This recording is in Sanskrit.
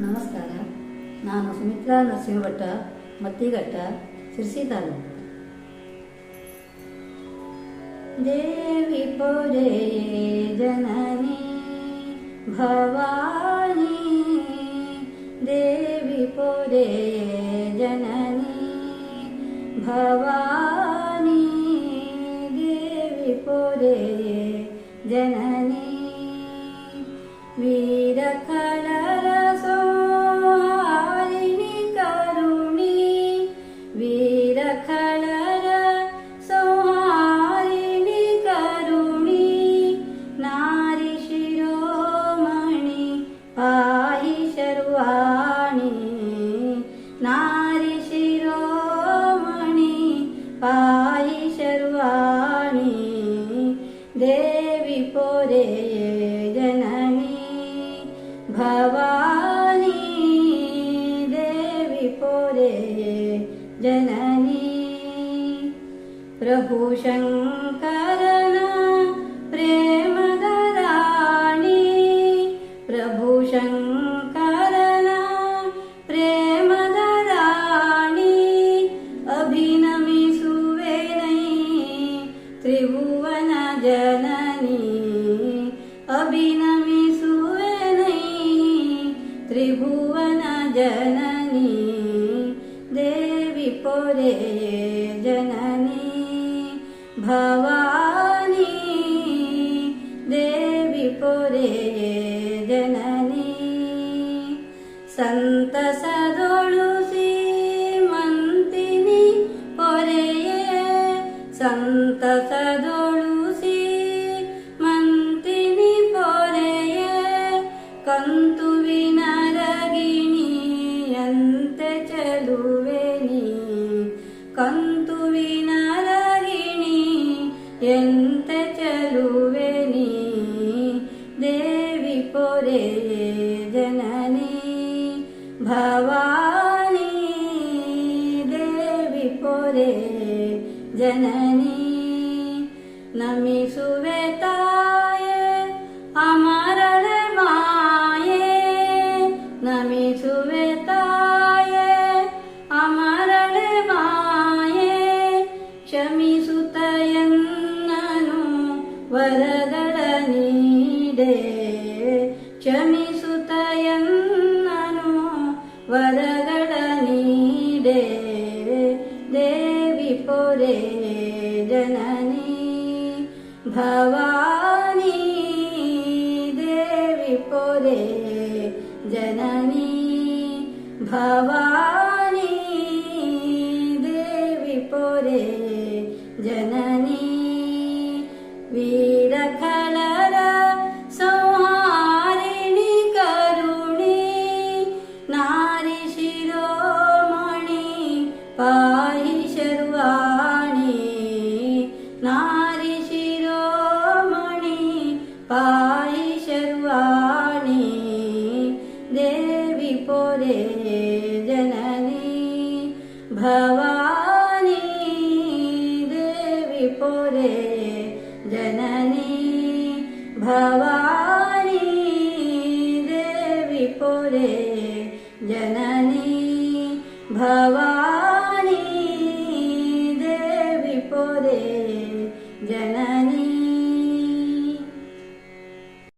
ನಮಸ್ಕಾರ. ನಾನು ಸುಮಿತ್ರಾ ನರಸಿಂಹಭಟ್ಟ ಮತ್ತಿಘಟ್ಟ ಶಿರ್ಸಿ ತಾಲೂಕು. ದೇವಿ ಪೊರೆ ಜನನಿ, ಭವಾನಿ. ದೇವಿ ಪೊರೆ ಜನನಿ, ಭವಾನಿ. ದೇವಿ ಪೊರೆ ಜನನಿ. पोरे जननी भवानी देवि पोरे जननी। प्रभु पुरे जननी भवानि देविपुरे जननी सन् ಕಂತುವಿನ ಎಂತ ಚಲುವೆನಿ ದೇವಿ ಪೊರೆಯೇ ಜನನಿ ಭವಾನಿ ದೇವಿ ಪೊರೆ ಜನನಿ. ನಮಿಸುವೆ ತಾಯೇ ನೀಡೆ ಕ್ಷಮಿಸುತ್ತಯನ್ನನು ವರಗಳ ನೀಡೆ ದೇವಿ ಪೊರೆ ಜನನಿ ಭವಾನಿ ದೇವಿ ಪೊರೆ ಜನನಿ ಭವಾನಿ पाहि शर्वाणि नारिशिरोमणि पाहि शर्वाणि देवि पोरे जननी भवानी देवि पोरे जननी भवानी देवि पोरे जननी भवा